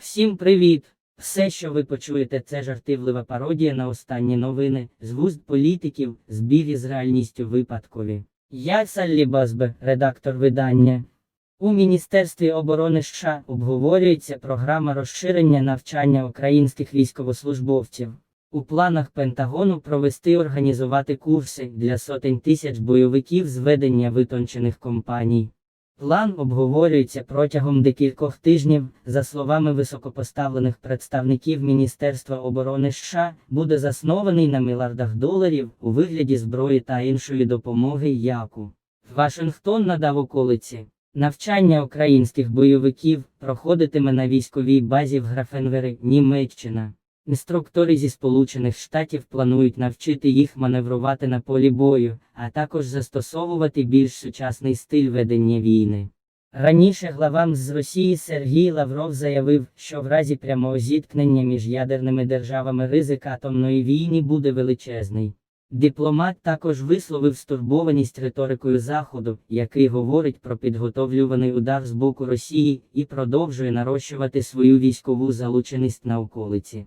Всім привіт! Все, що ви почуєте, це жартівлива пародія на останні новини з вуст політиків, збіг із реальністю випадкові. Я Саллі Базбе, редактор видання. У Міністерстві оборони США обговорюється програма розширення навчання українських військовослужбовців. У планах Пентагону провести організувати курси для сотень тисяч бойовиків з ведення витончених компаній. План обговорюється протягом декількох тижнів, за словами високопоставлених представників Міністерства оборони США, буде заснований на мільярдах доларів у вигляді зброї та іншої допомоги яку. Вашингтон надав околиці. Навчання українських бойовиків проходитиме на військовій базі в Графенвері, Німеччина. Інструктори зі Сполучених Штатів планують навчити їх маневрувати на полі бою, а також застосовувати більш сучасний стиль ведення війни. Раніше глава з Росії Сергій Лавров заявив, що в разі прямого зіткнення між ядерними державами ризик атомної війни буде величезний. Дипломат також висловив стурбованість риторикою Заходу, який говорить про підготовлюваний удар з боку Росії і продовжує нарощувати свою військову залученість на околиці.